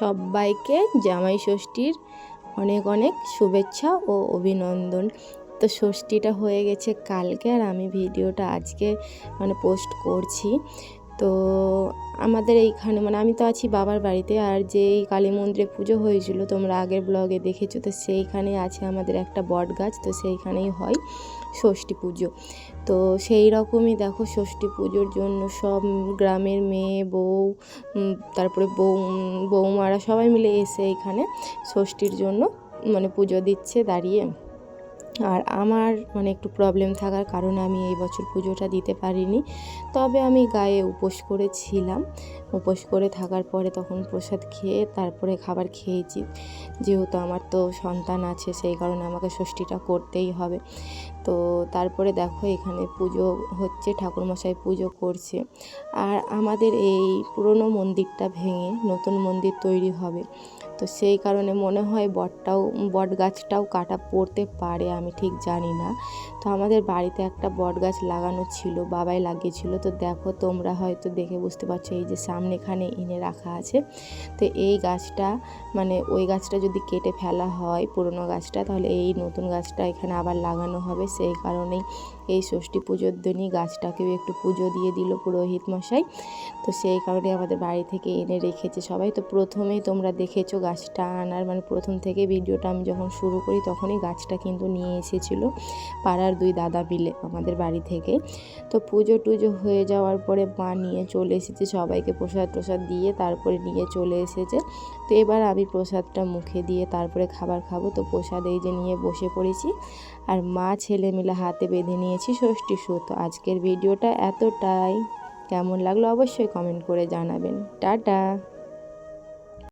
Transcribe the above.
সবাইকে জামাই ষষ্ঠীর অনেক অনেক শুভেচ্ছা ও অভিনন্দন। তো ষষ্ঠীটা হয়ে গেছে কালকে আর আমি ভিডিওটা আজকে মানে পোস্ট করছি। তো আমাদের এইখানে মানে আমি তো আছি বাবার বাড়িতে আর যেই কালী মন্দিরে পুজো হয়েছিল তোমরা আগের ব্লগে দেখেছ, তো সেইখানে আছে আমাদের একটা বট গাছ, তো সেইখানেই হয় ষষ্ঠী পুজো। তো সেই রকমই দেখো ষষ্ঠী পুজোর জন্য সব গ্রামের মেয়ে, বউ তারপরে বউ বৌমারা সবাই মিলে এসে এখানে ষষ্ঠীর জন্য মানে পুজো দিচ্ছে, দাঁড়িয়ে। আর আমার মানে একটু প্রবলেম থাকার কারণে আমি এই বছর পুজোটা দিতে পারিনি। তবে আমি গায়ে উপোস করেছিলাম। উপোস করে থাকার পরে তখন প্রসাদ খেয়ে তারপরে খাবার খেয়েছি। যেহেতু আমার তো সন্তান আছে, সেই কারণে আমাকে ষষ্ঠীটা করতেই হবে। তো তারপরে দেখো এখানে পুজো হচ্ছে, ঠাকুরমশাই পুজো করছে। আর আমাদের এই পুরনো মন্দিরটা ভেঙে নতুন মন্দির তৈরি হবে। তো সেই কারণে মনে হয় বটটাও বট গাছটাও কাটা পড়তে পারে, আমি ঠিক জানি না। তো আমাদের বাড়িতে একটা বট গাছ লাগানো ছিল, বাবাই লাগিয়েছিল। তো দেখো তোমরা হয়তো দেখে বুঝতে পারছ, এই যে সামনেখানে এনে রাখা আছে। তো এই গাছটা মানে ওই গাছটা যদি কেটে ফেলা হয়, পুরনো গাছটা, তাহলে এই নতুন গাছটা এখানে আবার লাগানো হবে। সেই কারণেই এই ষষ্ঠী পুজোর দিনই গাছটাকেও একটু পুজো দিয়ে দিল পুরোহিত মশাই তো সেই কারণে আমাদের বাড়ি থেকে এনে রেখেছে সবাই। তো প্রথমেই তোমরা দেখেছ গাছটা আনার মানে প্রথম থেকে ভিডিওটা আমি যখন শুরু করি তখনই গাছটা কিন্তু নিয়ে এসেছিল পাড়ার দুই দাদা মিলে আমাদের বাড়ি থেকে। তো পুজো টুজো হয়ে যাওয়ার পরে মা নিয়ে চলে এসেছে, সবাইকে প্রসাদ প্রসাদ দিয়ে তারপরে নিয়ে চলে এসেছে। তো এবার আমি প্রসাদটা মুখে দিয়ে তারপরে খাবার খাব। তো প্রসাদ এই যে নিয়ে বসে পড়েছি। আর মা, ছেলে মিলে হাতে বেঁধে নিয়েছি ষষ্ঠী সুতো। আজকের ভিডিওটা এতটাই। কেমন লাগল অবশ্যই কমেন্ট করে জানাবেন। টাটা!